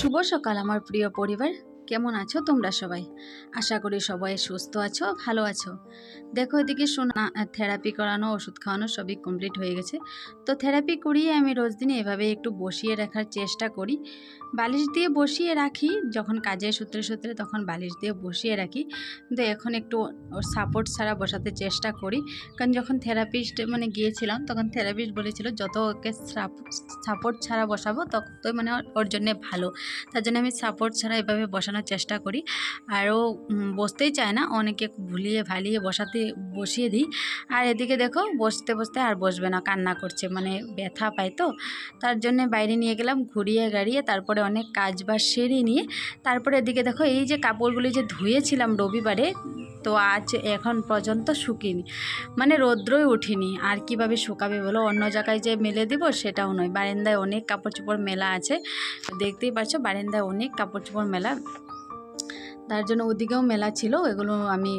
শুভ সকাল আমার প্রিয় পরিবার। কেমন আছো তোমরা সবাই? আশা করি সবাই সুস্থ আছো, ভালো আছো। দেখো এদিকে শোনা থেরাপি করানো, ওষুধ খাওয়ানো সবই কমপ্লিট হয়ে গেছে। তো থেরাপি করিয়ে আমি রোজ দিন এভাবে একটু বসিয়ে রাখার চেষ্টা করি। বালিশ দিয়ে বসিয়ে রাখি, যখন কাজের সূত্রে সূত্রে তখন বালিশ দিয়ে বসিয়ে রাখি। কিন্তু এখন একটু সাপোর্ট ছাড়া বসাতে চেষ্টা করি। কারণ যখন থেরাপিস্ট মানে গিয়েছিলাম, তখন থেরাপিস্ট বলেছিল, যত ওকে সাপোর্ট ছাড়া বসাবো, ততই মানে ওর- জন্যে ভালো। তার জন্য আমি সাপোর্ট ছাড়া এভাবে বসানোর চেষ্টা করি। আর ও বসতেই চায় না। অনেকে ভুলিয়ে ভালিয়ে বসাতে, বসিয়ে দিই। আর এদিকে দেখো, বসতে বসতে আর বসবে না, কান্না করছে। মানে ব্যথা পায় তো। তার জন্য বাইরে নিয়ে গেলাম, ঘুরিয়ে গাড়িয়ে, তারপরে অনেক কাজ বাজ সেরে নিয়ে, তারপরে এদিকে দেখো, এই যে কাপড়গুলি যে ধুয়েছিলাম রবিবারে, তো আজ এখন পর্যন্ত শুকিনি। মানে রৌদ্রই উঠিনি আর কীভাবে শুকাবে বলো? অন্য জায়গায় যে মেলে দিব, সেটাও নয়। বারান্দায় অনেক কাপড় চোপড় মেলা আছে। দেখতেই পাচ্ছ, বারান্দায় অনেক কাপড় চোপড় মেলা তার জন্য ওদিকেও মেলা ছিল, এগুলো আমি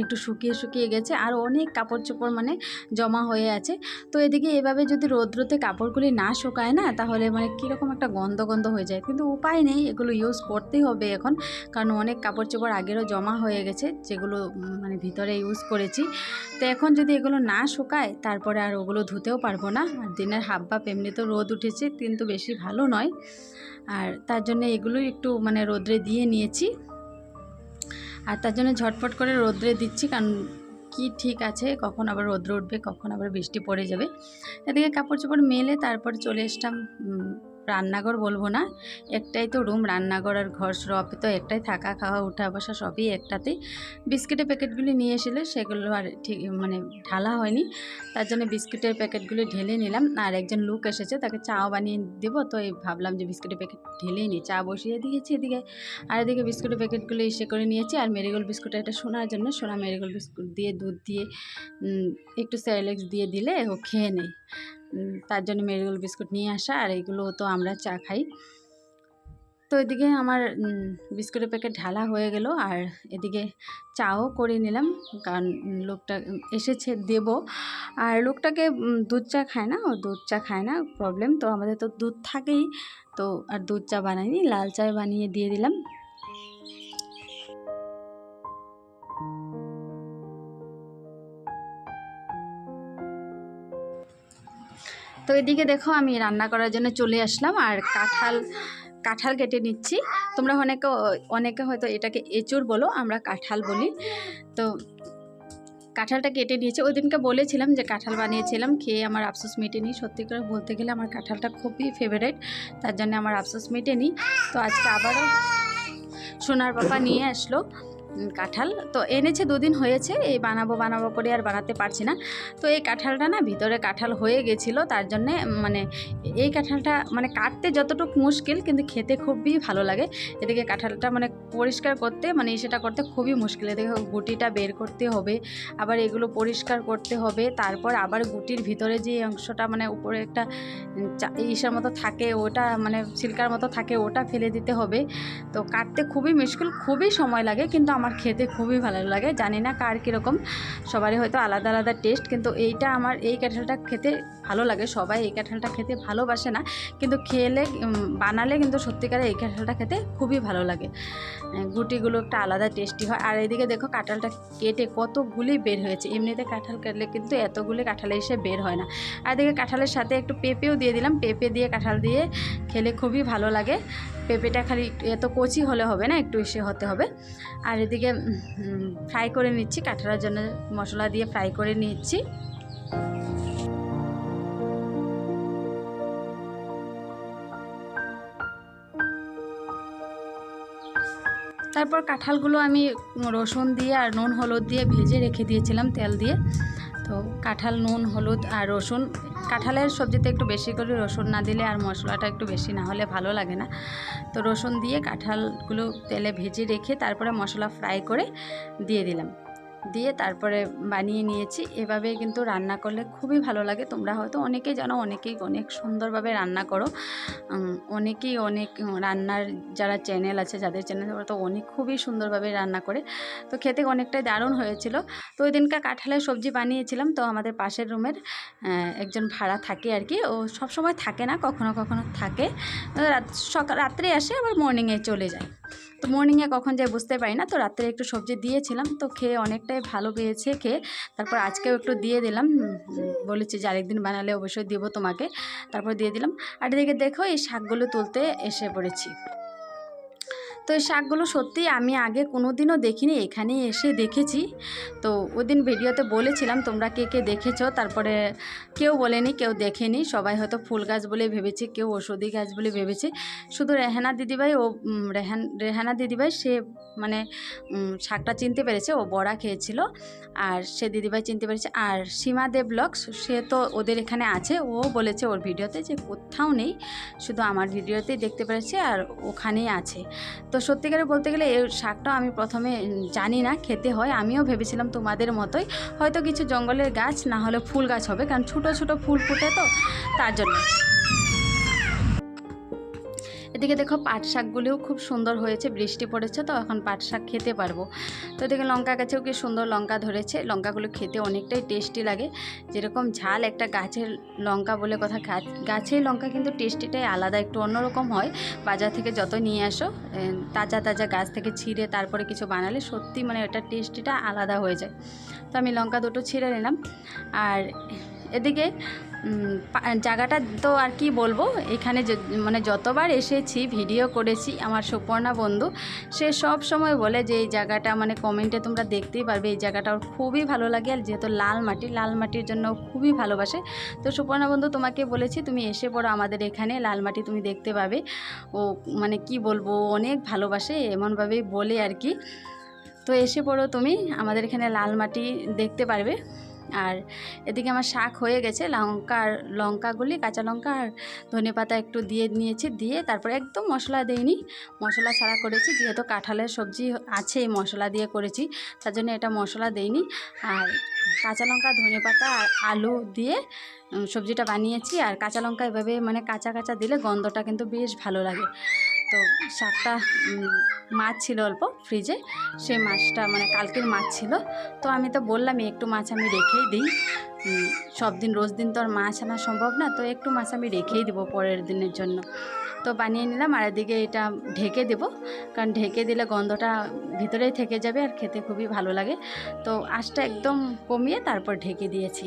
একটু শুকিয়ে শুকিয়ে গেছে, আর অনেক কাপড় চোপড় মানে জমা হয়ে আছে। তো এদিকে এভাবে যদি রৌদ্রতে কাপড়গুলি না শুকায় না, তাহলে মানে কীরকম একটা গন্ধ গন্ধ হয়ে যায়। কিন্তু উপায় নেই, এগুলো ইউজ করতেই হবে এখন, কারণ অনেক কাপড় চোপড় আগেরও জমা হয়ে গেছে, যেগুলো মানে ভিতরে ইউজ করেছি। তো এখন যদি এগুলো না শুকায়, তারপরে আর ওগুলো ধুতেও পারব না। আর দিনের হাফ বাপ এমনিতেও রোদ উঠেছে, কিন্তু বেশি ভালো নয়। আর তার জন্য এগুলো একটু মানে রোদ্রে দিয়ে নিয়েছি। আর তার জন্য ঝটফট করে রোদ্রে দিচ্ছি কারণ কি ঠিক আছে কখন আবার রোদ্র উঠবে কখন আবার বৃষ্টি পড়ে যাবে। এদিকে কাপড় চোপড় মেলে তারপর চলে এসলাম উম, রান্নাঘর বলব না, একটাই তো রুম রান্নাঘর আর ঘর সব তো একটাই, থাকা, খাওয়া, উঠা, বসা সবই একটাতেই বিস্কিটের প্যাকেটগুলি নিয়ে এসেলে, সেগুলো আর ঠিক মানে ঢালা হয়নি, তার জন্য বিস্কিটের প্যাকেটগুলি ঢেলে নিলাম। আর একজন লোক এসেছে, তাকে চাও বানিয়ে দেবো, তো এই ভাবলাম যে বিস্কিটের প্যাকেট ঢেলেই নিই চা বসিয়ে দিয়েছি এদিকে। আর এদিকে বিস্কুটের প্যাকেটগুলো ইসে করে নিয়েছি, আর মেরিগোল বিস্কুট এটা শোনার জন্য, সোনা মেরিগোল বিস্কুট দিয়ে, দুধ দিয়ে একটু স্যারেলেক্স দিয়ে দিলে ও খেয়ে নেয়। তার জন্য মেরিগোল বিস্কুট নিয়ে আসা, আর এগুলো তো আমরা চা খাই। তো এদিকে আমার বিস্কুটের প্যাকেট ঢালা হয়ে গেল, আর এদিকে চাও করে নিলাম, কারণ লোকটা এসেছে দেব। আর লোকটাকে দুধ চা খায় না, ও দুধ চা খায় না প্রবলেম তো আমাদের তো দুধ থাকেই, তো আর দুধ চা বানাইনি, লাল চা বানিয়ে দিয়ে দিলাম। তো এদিকে দেখো আমি রান্না করার জন্য চলে আসলাম আর কাঁঠাল কাঁঠাল কেটে নিচ্ছি। তোমরা অনেকে অনেকে হয়তো এটাকে এঁচুর বলো, আমরা কাঁঠাল বলি। তো কাঁঠালটা কেটে নিয়েছে। ওই দিনকে বলেছিলাম যে কাঁঠাল বানিয়েছিলাম, খেয়ে আমার আফসোস মেটেনি। সত্যি করে বলতে গেলে আমার কাঁঠালটা খুবই ফেভারেট তার জন্য আমার আফসোস মেটেনি। তো আজকে আবারও সোনার বাবা নিয়ে আসলো। কাঁঠাল। তো এনেছে, দুদিন হয়েছে, এই বানাবো বানাবো করে আর বানাতে পারছি না। তো এই কাঁঠালটা না ভিতরে কাঁঠাল হয়ে গেছিল, তার জন্যে মানে এই কাঁঠালটা মানে কাটতে যতটুকু মুশকিল, কিন্তু খেতে খুবই ভালো লাগে। এদিকে কাঁঠালটা মানে পরিষ্কার করতে মানে সেটা করতে খুবই মুশকিল। এদিকে গুটিটা বের করতে হবে, আবার এগুলো পরিষ্কার করতে হবে, তারপর আবার গুটির ভিতরে যে অংশটা মানে উপরে একটা ইসের মতো থাকে, ওটা মানে সিল্কার মতো থাকে, ওটা ফেলে দিতে হবে। তো কাটতে খুবই মুশকিল, খুবই সময় লাগে, কিন্তু আমার খেতে খুবই ভালো লাগে। জানি না কার কীরকম, সবারই হয়তো আলাদা আলাদা টেস্ট কিন্তু এইটা আমার, এই কাঁঠালটা খেতে ভালো লাগে। সবাই এই কাঁঠালটা খেতে ভালোবাসে না, কিন্তু খেলে বানালে কিন্তু সত্যিকারে এই কাঁঠালটা খেতে খুবই ভালো লাগে। গুটিগুলো একটা আলাদা টেস্টি হয়। আর এদিকে দেখো কাঁঠালটা কেটে কতগুলি বের হয়েছে। এমনিতে কাঁঠাল কাটলে কিন্তু এতগুলি কাঁঠাল এসে বের হয় না। আর এদিকে কাঁঠালের সাথে একটু পেঁপেও দিয়ে দিলাম। পেঁপে দিয়ে কাঁঠাল দিয়ে খেলে খুবই ভালো লাগে। পেঁপেটা খালি এত কচি হলে হবে না, একটু এসে হতে হবে। আর এদিকে ফ্রাই করে নিচ্ছি। কাঁঠালের জন্য মশলা দিয়ে ফ্রাই করে নিচ্ছি। তারপর কাঁঠালগুলো আমি রসুন দিয়ে আর নুন, হলুদ দিয়ে ভেজে রেখে দিয়েছিলাম তেল দিয়ে। তো কাঁঠাল, নুন, হলুদ আর রসুন। কাঁঠালের সবজিতে একটু বেশি করে রসুন না দিলে আর মশলাটা একটু বেশি না হলে ভালো লাগে না। তো রসুন দিয়ে কাঁঠালগুলো তেলে ভেজে রেখে তারপরে মশলা ফ্রাই করে দিয়ে দিলাম। দিয়ে তারপরে বানিয়ে নিয়েছি। এভাবে কিন্তু রান্না করলে খুবই ভালো লাগে। তোমরা হয়তো অনেকেই জানো, অনেকেই অনেক সুন্দরভাবে রান্না করো। অনেকেই অনেক রান্নার যারা চ্যানেল আছে, যাদের চ্যানেল তো অনেক খুবই সুন্দরভাবে রান্না করে। তো খেতে অনেকটাই দারুণ হয়েছিল। তো ওই দিনকার কাঁঠালের সবজি বানিয়েছিলাম। তো আমাদের পাশের রুমের একজন ভাড়া থাকে আর কি। ও সব সময় থাকে না, কখনো কখনো থাকে। রাত, সকাল, রাত্রে আসে, আবার মর্নিংয়ে চলে যায়। তো মর্নিংয়ে কখন যায় বুঝতে পারি না, তো রাত্রে একটু সবজি দিয়েছিলাম, তো খেয়ে অনেকটাই ভালো পেয়েছে খেয়ে। তারপর আজকেও একটু দিয়ে দিলাম বলেছি যে আরেকদিন বানালে অবশ্যই দেবো তোমাকে, তারপর দিয়ে দিলাম। আর এদিকে দেখো এই শাকগুলো তুলতে এসে পড়েছি। তো এই শাকগুলো সত্যি আমি আগে কোনো দিনও দেখিনি এখানে এসে দেখেছি। তো ওই দিন ভিডিওতে বলেছিলাম, তোমরা কে কে দেখেছ? তারপরে কেউ বলেনি, কেউ দেখেনি। সবাই হয়তো ফুল গাছ বলে ভেবেছে, কেউ ওষুধি গাছ বলে ভেবেছে। শুধু রেহানা দিদিভাই ও রেহান, রেহানা দিদিভাই, সে মানে শাকটা চিনতে পেরেছে, ও বড়া খেয়েছিল। আর সে দিদিভাই চিনতে পেরেছে। আর সীমা দেব ব্লগস, সে তো ওদের এখানে আছে। ও বলেছে ওর ভিডিওতে যে কোথাও নেই, শুধু আমার ভিডিওতেই দেখতে পেরেছে আর ওখানেই আছে। তো সত্যিকারে বলতে গেলে এই শাকটা আমি প্রথমে জানি না, খেতে হয়। আমিও ভেবেছিলাম তোমাদের মতোই। হয়তো কিছু জঙ্গলের গাছ, না হলে ফুল গাছ হবে, কারণ ছোটো ছোটো ফুল ফুটে তো, তার জন্য। এদিকে দেখো পাট শাকগুলিও খুব সুন্দর হয়েছে, বৃষ্টি পড়েছে তো এখন পাট শাক খেতে পারব। তো এদিকে লঙ্কা গাছেও কি সুন্দর লঙ্কা ধরেছে, লঙ্কাগুলো খেতে অনেকটাই টেস্টি লাগে। যেরকম ঝাল একটা গাছের লঙ্কা বলে কথা গাছ- গাছের লঙ্কা কিন্তু টেস্টিটাই আলাদা, একটু অন্যরকম হয়। বাজার থেকে যত নিয়ে আসো তাজা তাজা গাছ থেকে ছিঁড়ে তারপরে কিছু বানালে সত্যি মানে এটা টেস্টিটা আলাদা হয়ে যায়। তো আমি লঙ্কা দুটো ছিঁড়ে নিলাম। আর এদিকে জায়গাটা তো আর কি বলব? এখানে মানে যতবার এসেছি, ভিডিও করেছি, আমার সুপর্ণা বন্ধু, সে সব সময় বলে যে, এই জায়গাটা মানে কমেন্টে তোমরা দেখতেই পারবে, এই জায়গাটা ওর খুবই ভালো লাগে, আর যেহেতু লাল মাটি, লাল মাটির জন্য খুবই ভালোবাসে। তো সুপর্ণা বন্ধু, তোমাকে বলেছি, তুমি এসে পড়ো আমাদের এখানে, লাল মাটি তুমি দেখতে পাবে। ও মানে কি বলব অনেক ভালোবাসে, এমনভাবেই বলে আর কি। তো এসে পড়ো তুমি, আমাদের এখানে লাল মাটি দেখতে পারবে। আর এদিকে আমার শাক হয়ে গেছে, লঙ্কার লঙ্কাগুলি, কাঁচা লঙ্কা আর ধনে পাতা একটু দিয়ে নিয়েছি, দিয়ে তারপরে একদম মশলা দেইনি। মশলা ছাড়া করেছি, যেহেতু কাঁঠালের সবজি আছে মশলা দিয়ে করেছি, তার জন্য এটা মশলা দেইনি। আর কাঁচা লঙ্কা, ধনে পাতা আর আলু দিয়ে সবজিটা বানিয়েছি, আর কাঁচা লঙ্কা এভাবে মানে কাঁচা কাঁচা দিলে গন্ধটা কিন্তু বেশ ভালো লাগে। তো সাতটা মাছ ছিল অল্প ফ্রিজে সেই মাছটা মানে কালকের মাছ ছিল। তো আমি তো বললামই, একটু মাছ আমি রেখেই দিই। সব দিন রোজ দিন তো আর মাছ আনা সম্ভব না। তো একটু মাছ আমি রেখেই দেবো পরের দিনের জন্য। তো বানিয়ে নিলাম আর এদিকে এটা ঢেকে দেব। কারণ ঢেকে দিলে গন্ধটা ভিতরেই থেকে যাবে আর খেতে খুবই ভালো লাগে। তো আঁচটা একদম কমিয়ে তারপর ঢেকে দিয়েছি।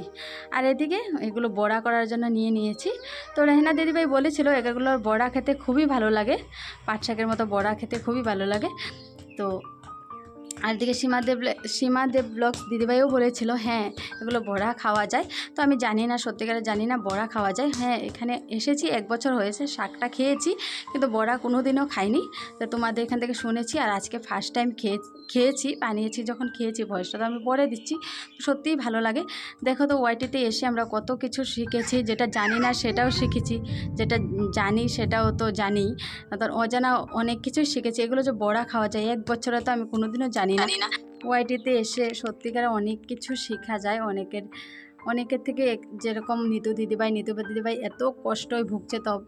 আর এদিকে এগুলো বড়া করার জন্য নিয়ে নিয়েছি। তো রেহনা দিদিভাই বলেছিল এগুলোর বড়া খেতে খুবই ভালো লাগে। পাট শাকের মতো বড়া খেতে খুবই ভালো লাগে। তো আর এদিকে সীমা দেব সীমা দেব দিদিভাইও বলেছিল হ্যাঁ এগুলো বড়া খাওয়া যায়। তো আমি জানি না, সত্যিকারে জানি না, বড়া খাওয়া যায়। হ্যাঁ এখানে এসেছি, এক বছর হয়েছে, শাকটা খেয়েছি, কিন্তু বড়া কোনো দিনও খাইনি। তো তোমাদের এখান থেকে শুনেছি আর আজকে ফার্স্ট টাইম খেয়ে খেয়েছি, বানিয়েছি, যখন খেয়েছি, ভয়েসটা তো আমি পরে দিচ্ছি। সত্যিই ভালো লাগে। দেখো তো ওয়াইটিতে এসে আমরা কত কিছু শিখেছি, যেটা জানি না সেটাও শিখেছি, যেটা জানি সেটাও তো জানি। অজানা অনেক কিছুই শিখেছি। এগুলো যে বড়া খাওয়া যায়, এক বছরে তো আমি কোনোদিনও জানি না। ওয়াইটিতে এসে সত্যিকারে অনেক কিছু শেখা যায়। অনেকের অনেকের থেকে যেরকম নিতু দিদিভাই নিতু দিদিভাই এত কষ্টই ভুগছে তব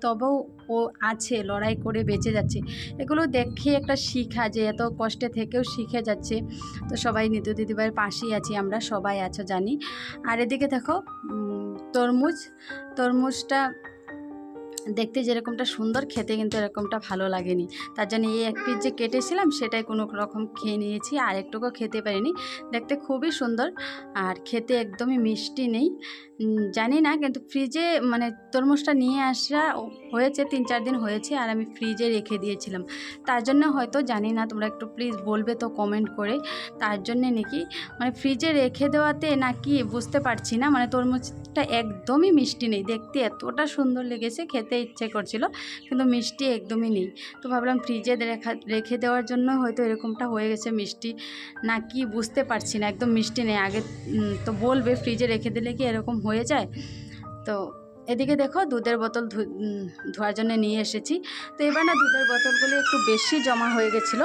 তবেও ও আছে লড়াই করে বেঁচে যাচ্ছে। এগুলো দেখে একটা শিখা যে এত কষ্টে থেকেও শিখে যাচ্ছে। তো সবাই নিতু দিদিভাইয়ের পাশেই আছি আমরা সবাই আছো জানি। আর এদিকে দেখো তরমুজ তরমুজটা দেখতে যেরকমটা সুন্দর, খেতে কিন্তু এরকমটা ভালো লাগেনি। তার জন্য এই এক পিস যে কেটেছিলাম, সেটাই কোনো রকম খেয়ে নিয়েছি, আর একটুকু খেতে পারিনি। দেখতে খুবই সুন্দর, আর খেতে একদমই মিষ্টি নেই। জানি না, কিন্তু ফ্রিজে মানে তরমুজটা নিয়ে আসা হয়েছে, তিন চার দিন হয়েছে, আর আমি ফ্রিজে রেখে দিয়েছিলাম। তার জন্য হয়তো, জানি না, তোমরা একটু প্লিজ বলবে তো কমেন্ট করে। তার জন্যে নাকি মানে ফ্রিজে রেখে দেওয়াতে নাকি বুঝতে পারছি না মানে তরমুজটা একদমই মিষ্টি নেই। দেখতে এতটা সুন্দর লেগেছে, খেতে ইচ্ছে করছিল, কিন্তু মিষ্টি একদমই নেই। তো ভাবলাম ফ্রিজে রেখা রেখে দেওয়ার জন্য হয়তো এরকমটা হয়ে গেছে মিষ্টি। না কি বুঝতে পারছি না, একদম মিষ্টি নেই। আগে তো বলবে ফ্রিজে রেখে দিলে কি এরকম হয়ে যায়? তো এদিকে দেখো দুধের বোতল ধোয়ার জন্য নিয়ে এসেছি। তো এবার না দুধের বোতলগুলি একটু বেশি জমা হয়ে গেছিল।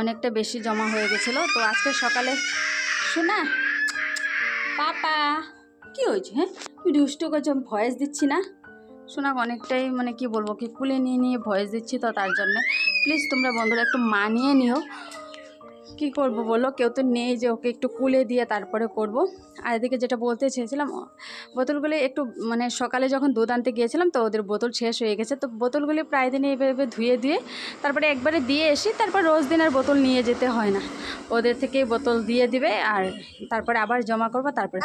অনেকটা বেশি জমা হয়ে গেছিল। তো আজকে সকালে, শোনা? পাপা কি হয়েছে হ্যাঁ? তুই দুষ্ট করছ ভয়েস দিচ্ছি না? শোনা, অনেকটাই মানে কি বলব কি কুলে নিয়ে নিয়ে ভয়েস দিচ্ছি তো তার জন্য। প্লিজ তোমরা বন্ধুরা একটু মানিয়ে নিও। কি করব বলো? কেউ তো নেই যে ওকে একটু কুলে দিয়ে তারপরে করব। আর এদিকে যেটা বলতে চেয়েছিলাম, বোতলগুলি একটু মানে সকালে যখন দুধ আনতে গিয়েছিলাম তো ওদের বোতল শেষ হয়ে গেছে। তো বোতলগুলি প্রায় দিনে এভাবে ধুয়ে ধুয়ে তারপরে একবারে দিয়ে এসি তারপর রোজ দিন আর বোতল নিয়ে যেতে হয় না। ওদের থেকেই বোতল দিয়ে দিবে আর তারপরে আবার জমা করব, তারপরে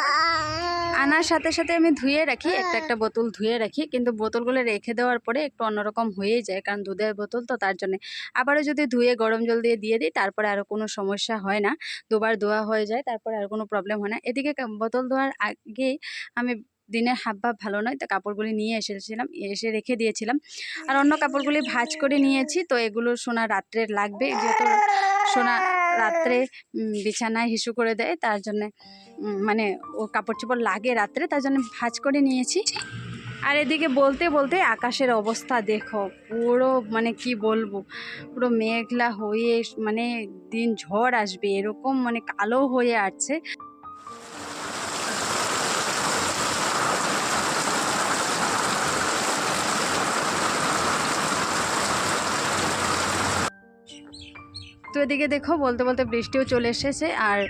আনার সাথে সাথে আমি ধুয়ে রাখি, একটা একটা বোতল ধুয়ে রাখি। কিন্তু বোতলগুলো রেখে দেওয়ার পরে একটু অন্যরকম হয়েই যায়, কারণ দুধের বোতল তো তার জন্যে। আবারও যদি ধুয়ে গরম জল দিয়ে দিয়ে দিই, তারপরে আরও কোনো সমস্যা হয় না। দুবার ধোয়া হয়ে যায়, তারপরে আর কোনো প্রবলেম হয় না। এদিকে বোতল ধোয়ার আগেই আমি দিনের হাব ভাব ভালো নয়, তো কাপড়গুলি নিয়ে এসেছিলাম, এসে রেখে দিয়েছিলাম। আর অন্য কাপড়গুলি ভাজ করে নিয়েছি, তো এগুলো সোনা রাত্রে লাগবে। যেহেতু সোনা রাত্রে বিছানায় হিসু করে দেয়, তার জন্যে মানে ও কাপড় চোপড় লাগে রাত্রে, তার জন্য ভাজ করে নিয়েছি। আর এদিকে বলতে বলতে আকাশের অবস্থা দেখো, পুরো মানে কি বলব, পুরো মেঘলা হয়ে মানে দিন ঝড় আসবে, এরকম মানে কালো হয়ে আসছে। তো এদিকে দেখো, বলতে বলতে বৃষ্টিও চলে এসেছে, আর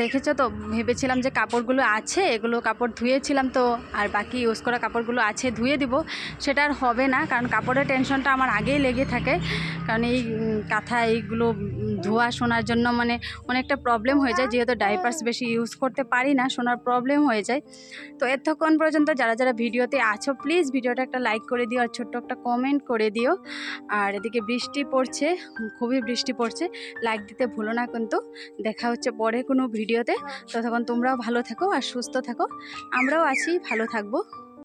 দেখেছ তো? ভেবেছিলাম যে কাপড়গুলো আছে, এগুলো কাপড় ধুয়েছিলাম তো, আর বাকি ইউজ করা কাপড়গুলো আছে, ধুয়ে দিব। সেটা আর হবে না, কারণ কাপড়ের টেনশনটা আমার আগেই লেগে থাকে। কারণ এই কাঁথা এইগুলো ধোয়া শোনার জন্য মানে অনেকটা প্রবলেম হয়ে যায়। যেহেতু ডাইপার্স বেশি ইউজ করতে পারি না, শোনার প্রবলেম হয়ে যায়। তো এতক্ষণ পর্যন্ত যারা যারা ভিডিওতে আছো প্লিজ ভিডিওটা একটা লাইক করে দিও, আর ছোট্ট একটা কমেন্ট করে দিও। আর এদিকে বৃষ্টি পড়ছে, খুবই বৃষ্টি পড়ছে। লাইক দিতে ভুলো না কিন্তু। দেখা হচ্ছে পরে কোনো ভিডিওতে ততক্ষণ তোমরাও ভালো থেকো আর সুস্থ থেকো। আমরাও আছি ভালো থাকব।